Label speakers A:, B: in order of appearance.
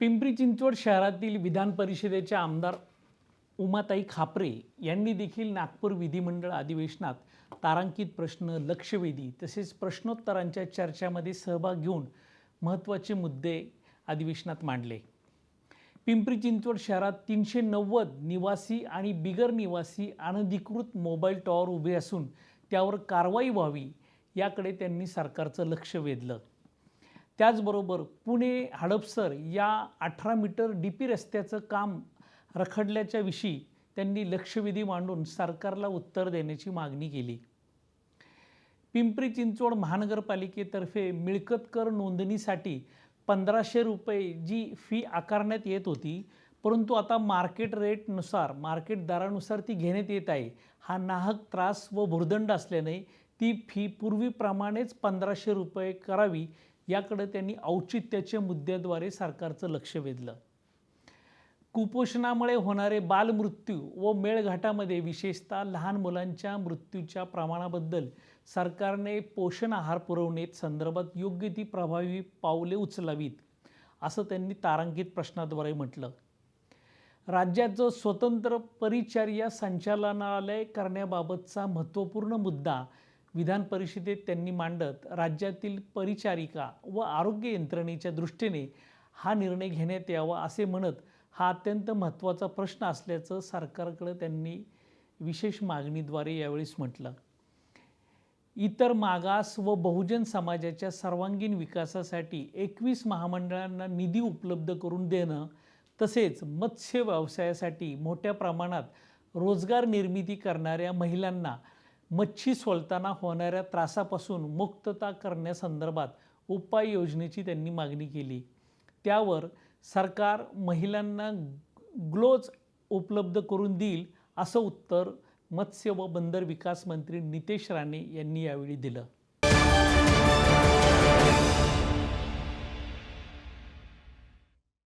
A: पिंपरी चिंचवड शहरातील विधान परिषदेचे आमदार उमाताई खापरे यांनी देखील नागपूर विधिमंडळ अधिवेशनात तारांकित प्रश्न लक्षवेधी तसेच प्रश्नोत्तरांच्या चर्चामध्ये सहभाग घेऊन महत्त्वाचे मुद्दे अधिवेशनात मांडले. पिंपरी चिंचवड शहरात तीनशे नव्वद निवासी आणि बिगर निवासी अनधिकृत मोबाईल टॉवर उभे असून त्यावर कारवाई व्हावी याकडे त्यांनी सरकारचं लक्ष वेधलं. त्याचबरोबर पुणे हडपसर या अठरा मीटर डी पी रस्त्याचं काम रखडल्याच्या विषयी त्यांनी लक्षवेधी मांडून सरकारला उत्तर देण्याची मागणी केली. पिंपरी चिंचवड महानगरपालिकेतर्फे मिळकत कर नोंदणीसाठी पंधराशे रुपये जी फी आकारण्यात येत होती परंतु आता मार्केट रेटनुसार मार्केट दरानुसार ती घेण्यात येत आहे. हा नाहक त्रास व भुर्दंड असल्याने ती फी पूर्वीप्रमाणेच पंधराशे रुपये करावी याकडे त्यांनी औचित्याच्या मुद्द्याद्वारे सरकारचं लक्ष वेधलं. कुपोषणामुळे होणारे बालमृत्यू व मेळघाटामध्ये विशेषतः लहान मुलांच्या मृत्यूच्या प्रमाणाबद्दल सरकारने पोषण आहार पुरवण्यात संदर्भात योग्य ती प्रभावी पावले उचलावीत असं त्यांनी तारांकित प्रश्नाद्वारे म्हटलं. राज्याचं स्वतंत्र परिचर्या संचालनालय करण्याबाबतचा महत्त्वपूर्ण मुद्दा विधान परिषदेत त्यांनी मांडत राज्यातील परिचारिका व आरोग्य यंत्रणेच्या दृष्टीने हा निर्णय घेण्यात यावा असे म्हणत हा अत्यंत महत्त्वाचा प्रश्न असल्याचं सरकारकडे त्यांनी विशेष मागणीद्वारे यावेळेस म्हटलं. इतर मागास व बहुजन समाजाच्या सर्वांगीण विकासासाठी एकवीस महामंडळांना निधी उपलब्ध करून देणं तसेच मत्स्य व्यवसायासाठी मोठ्या प्रमाणात रोजगार निर्मिती करणाऱ्या महिलांना मच्छी सोलताना होणाऱ्या त्रासापासून मुक्तता करण्यासंदर्भात उपाययोजनेची त्यांनी मागणी केली. त्यावर सरकार महिलांना ग्लोज उपलब्ध करून देईल असं उत्तर मत्स्य व बंदर विकास मंत्री नितेश राणे यांनी यावेळी दिलं.